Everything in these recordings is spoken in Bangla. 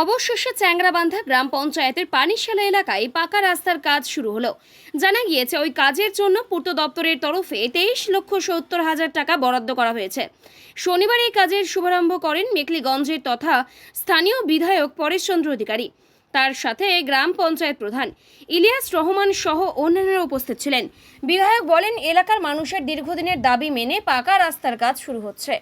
অবশেষে চ্যাংরাবান্ধা গ্রাম পঞ্চায়েতের পানিশালা এলাকায় পাকা রাস্তার কাজ শুরু হলো। জানা গিয়েছে, ওই কাজের জন্য পূর্ত দপ্তরের তরফে তেইশ লক্ষ সত্তর হাজার টাকা বরাদ্দ করা হয়েছে। শনিবার এই কাজের শুভারম্ভ করেন মেকলিগঞ্জের তথা স্থানীয় বিধায়ক পরেশচন্দ্র অধিকারী। তার সাথে গ্রাম পঞ্চায়েত প্রধান ইলিয়াস রহমান সহ অন্যান্যরা উপস্থিত ছিলেন। বিধায়ক বলেন, এলাকার মানুষের দীর্ঘদিনের দাবি মেনে পাকা রাস্তার কাজ শুরু হচ্ছে।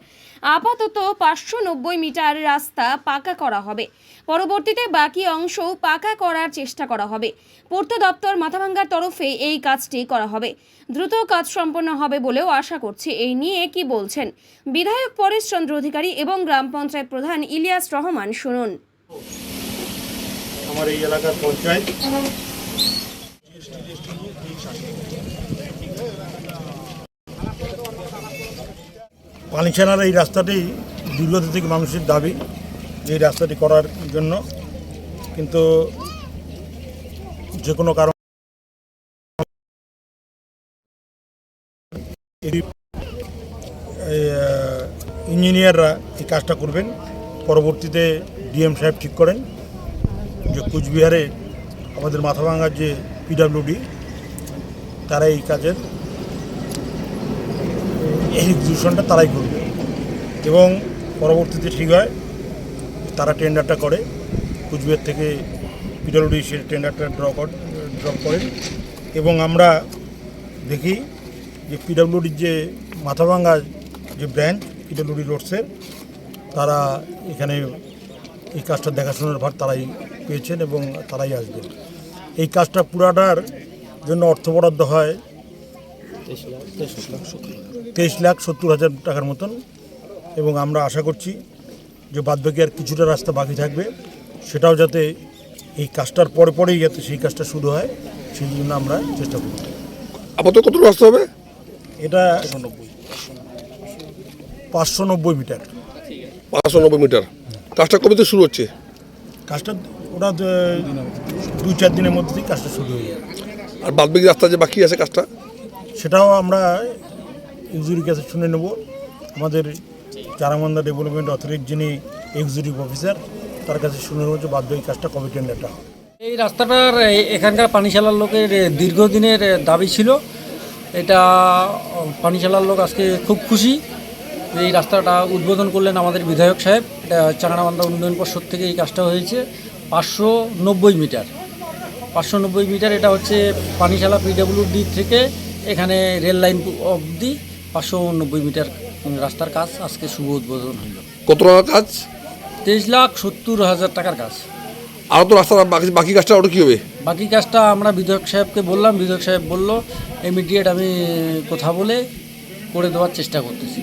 আপাতত পাঁচশো নব্বই মিটার রাস্তা পাকা করা হবে। পরবর্তীতে বাকি অংশও পাকা করার চেষ্টা করা হবে। পূর্ত দপ্তর মাথাভাঙ্গার তরফে এই কাজটি করা হবে। দ্রুত কাজ সম্পন্ন হবে বলেও আশা করছি। এই নিয়ে কি বলছেন বিধায়ক পরেশচন্দ্র অধিকারী এবং গ্রাম পঞ্চায়েত প্রধান ইলিয়াস রহমান, শুনুন। আমার এই এলাকার পঞ্চায়েত। পানিছানার এই রাস্তাটি দীর্ঘদিন থেকে মানুষের দাবি এই রাস্তাটি করার জন্য। কিন্তু যে কোনো কারণ ইঞ্জিনিয়াররা এই কাজটা করবেন। পরবর্তীতে ডিএম সাহেব ঠিক করেন। যে কুচবিহারে আমাদের মাথাভাঙ্গার যে পিডাব্লিউডি তারা এই কাজের এক্সিকিউশনটা তারাই করবে। এবং পরবর্তীতে ঠিক হয়, তারা টেন্ডারটা করে, কুচবিহার থেকে পিডাব্লিউডি সে টেন্ডারটা ড্র ড্রপ করেন। এবং আমরা দেখি যে পিডাব্লিউডির যে মাথাভাঙ্গা যে ব্রাঞ্চ পিডাব্লিউডি রোডসের তারা এখানে এই কাজটা দেখাশোনার ভার তারাই পেয়েছেন এবং তারাই আসবেন। এই কাজটা পুরাটার জন্য অর্থ বরাদ্দ হয় তেইশ লাখ সত্তর হাজার টাকার মতন এবং আমরা আশা করছি যে বাদবাকি আর কিছুটা রাস্তা বাকি থাকবে। সেটাও যাতে এই কাজটার পরে পরেই যাতে সেই কাজটা শুরু হয় সেই জন্য আমরা চেষ্টা করব। আপাতত কত রাস্তা হবে? এটা পাঁচশো নব্বই মিটার। পাঁচশো নব্বই মিটার। কাজটা কবে থেকে শুরু হচ্ছে? কাজটা ওরা দু- দুই চার দিনের মধ্যেই কাজটা শুরু হয়ে যাবে। আর বাদবিক রাস্তা যে বাকি আছে কাজটা? সেটাও আমরা এক্সিকিউটিভ কাছে শুনে নেব। আমাদের চারামান্দা ডেভেলপমেন্ট অথরিটির যিনি এক্সিকিউটিভ অফিসার তার কাছে শুনে নেব যে এই কাজটা কবে টেন্ডারটা হবে। এই রাস্তাটার এখানকার পানিশালার লোকের দীর্ঘদিনের দাবি ছিল। এটা পানিশালার লোক আজকে খুব খুশি যে এই রাস্তাটা উদ্বোধন করলেন আমাদের বিধায়ক সাহেব। এটা চাংড়াবান্ধা উন্নয়ন পর্ষদ থেকে এই কাজটা হয়েছে। পাঁচশো নব্বই মিটার। পাঁচশো নব্বই মিটার এটা হচ্ছে পানিশালা পিডাব্লিউডি থেকে এখানে রেল লাইন অবধি পাঁচশো নব্বই মিটার রাস্তার কাজ। আজকে শুভ উদ্বোধন হলো কত টাকার কাজ? তেইশ লাখ সত্তর হাজার টাকার কাজ। আর তো রাস্তা বাকি বাকি কাজটা ওটা কী হবে? বাকি কাজটা আমরা বিধায়ক সাহেবকে বললাম বিধায়ক সাহেব বলল ইমিডিয়েট আমি কথা বলে করে দেওয়ার চেষ্টা করতেছি।